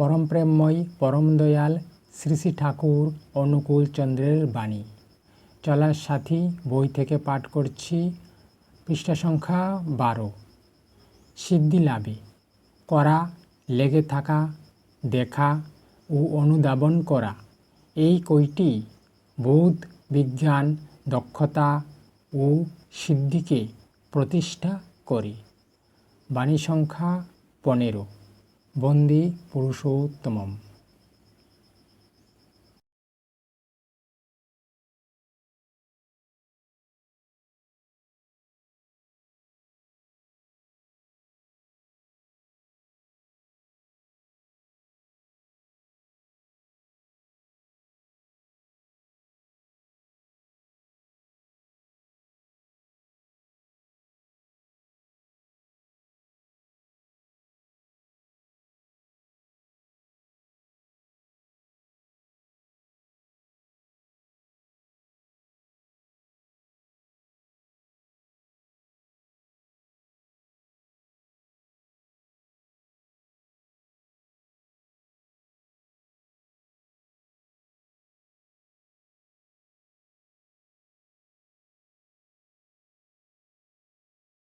পরম প্রেমময়, পরম দয়াল শ্রী শ্রী ঠাকুর অনুকূল চন্দ্রের বাণী। চলার সাথী, বই থেকে পাঠ করছি, পৃষ্ঠা সংখ্যা বারো। সিদ্ধি লাভে। করা, লেগে থাকা, দেখা ও অনুধাবন করা। এই কয়টি বোধ, বিজ্ঞান, দক্ষতা ও সিদ্ধিকে প্রতিষ্ঠা করে। বাণী সংখ্যা পনেরো। বন্দে পুরুষোত্তমম।